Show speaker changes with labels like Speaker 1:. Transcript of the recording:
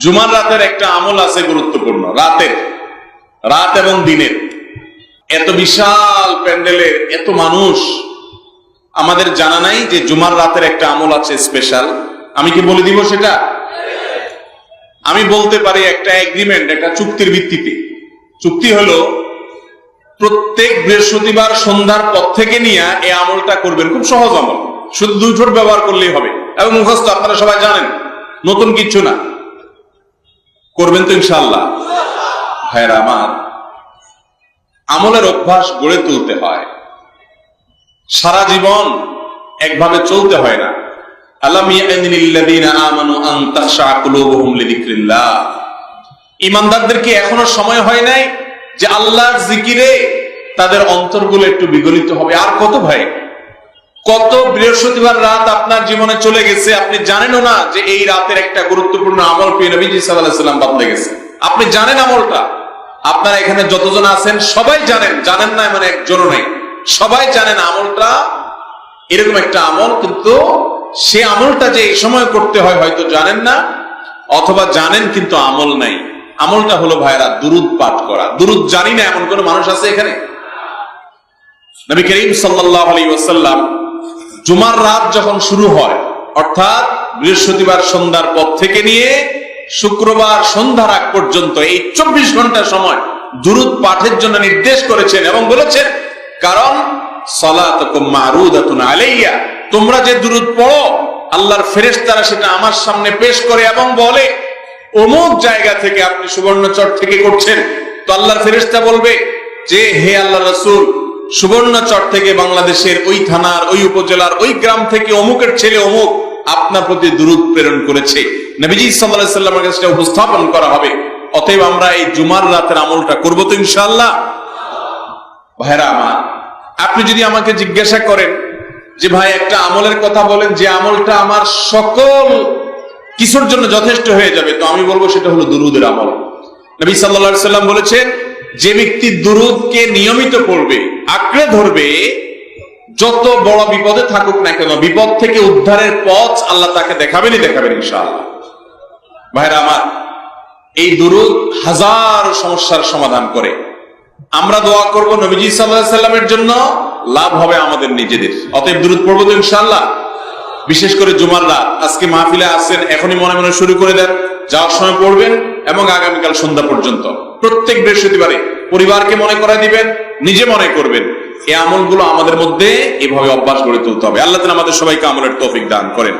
Speaker 1: জুমার রাতের একটা আমল আছে গুরুত্বপূর্ণ, রাতের। রাত এবং দিনের। এত বিশাল প্যান্ডেলের এত মানুষ। আমাদের জানা নাই যে জুমার রাতের একটা আমল আছে স্পেশাল আমি কি বলে দিব সেটা? আমি বলতে পারি একটা এগ্রিমেন্ট একটা চুক্তির ভিত্তিতে। চুক্তি হলো, প্রত্যেক বৃহস্পতিবার সন্ধ্যার পর থেকে নিয়ে এই আমলটা করবেন। খুব সহজ আমল। শুধু দুই ঠোঁট ব্যবহার করলেই হবে। এবং মুখস্থ, আপনারা সবাই জানেন, নতুন কিচ্ছু না। করবেন তো ইনশাল্লাহ ভাইরা আমার, আমলের অভ্যাস গড়ে তুলতে হয়। সারা জীবন একভাবে চলতে হয় না। ইমানদারদেরকে এখনও সময় হয় নাই যে আল্লাহর জিকিরে তাদের অন্তরগুলো একটু বিগলিত হবে। আর কত ভাই? কত বৃহস্পতিবার রাত আপনার জীবনে চলে গেছে, আপনি জানেনও না যে এই রাতের একটা গুরুত্বপূর্ণ আমল প্রিয় নবী সাল্লাম বদলে গেছে। আপনি জানেন আমলটা? আপনারা এখানে যতজন আছেন সবাই জানেন জানেন না মানে একজনও নেই। সবাই জানেন আমলটা এরকম একটা আমল, কিন্তু সে আমলটা যে এই সময় করতে হয় হয়তো জানেন না, অথবা জানেন কিন্তু আমল নাই। আমলটা হলো ভাইরা দুরুদ পাঠ করা। দুরুদ জানি না এমন কোন মানুষ আছে এখানে? নবী করিম সাল্লাহ আলী ওয়াসাল্লাম জুমার রাত যখন শুরু হয়, অর্থাৎ বৃহস্পতিবার সন্ধ্যার পর থেকে নিয়ে শুক্রবার সন্ধ্যার আগ পর্যন্ত এই চব্বিশ ঘণ্টা সময় দুরুদ পাঠের জন্য নির্দেশ করেছেন এবং বলেছেন, কারণ আলাইয়া, তোমরা যে দুরুদ পড়ো, আল্লাহর ফেরেস তারা সেটা আমার সামনে পেশ করে এবং বলে, অমুক জায়গা থেকে আপনি সুবর্ণচর থেকে করছেন। তো আল্লাহর ফেরেশতা বলবে যে, হে আল্লাহ রসুল সুবর্ণচর থেকে বাংলাদেশের ওই থানার, ওই উপজেলার, ওই গ্রাম থেকে অমুকের ছেলে অমুক আপনার প্রতি দূরত প্রেরণ করেছে। নবীজি সাল্লাহ সাল্লামের কাছে উপস্থাপন করা হবে। অতএব আমরা এই জুমার রাতের আমলটা করব তো ইনশাআল্লাহ? ভাইরা আমার, আপনি যদি আমাকে জিজ্ঞাসা করেন যে ভাই একটা আমলের কথা বলেন, যে আমলটা আমার সকল কিছুর জন্য যথেষ্ট হয়ে যাবে, তো আমি বলব সেটা হলো দুরুদের আমল। নবী সাল্লা সাল্লাম বলেছেন যে ব্যক্তি দুরুদকে নিয়মিত পড়বে আঁকড়ে ধরবে, যত বড় বিপদে থাকুক না কেন, বিপদ থেকে উদ্ধারের পথ আল্লাহ তাকে দেখাবেনই দেখাবেন ইনশাআল্লাহ। ভাইরা আমার, এই দুরুদ হাজার সমস্যার সমাধান করে। আমরা দোয়া করব নবীজি সাল্লামের জন্য, লাভ হবে আমাদের নিজেদের। অতএব দূরত পড়ব তো ইনশাল্লাহ বিশেষ করে জুমার রাত, আজকে মাহফিলে আসছেন, এখনই মনে মনে শুরু করে দেন। যাওয়ার সময় পড়বেন এবং আগামীকাল সন্ধ্যা পর্যন্ত। প্রত্যেক বৃহস্পতিবারে পরিবারকে মনে করাই দিবেন, নিজে মনে করবেন। এই আমলগুলো আমাদের মধ্যে এভাবে অভ্যাস গড়ে তুলতে হবে। আল্লাহ আমাদের সবাইকে আমলের তৌফিক দান করেন।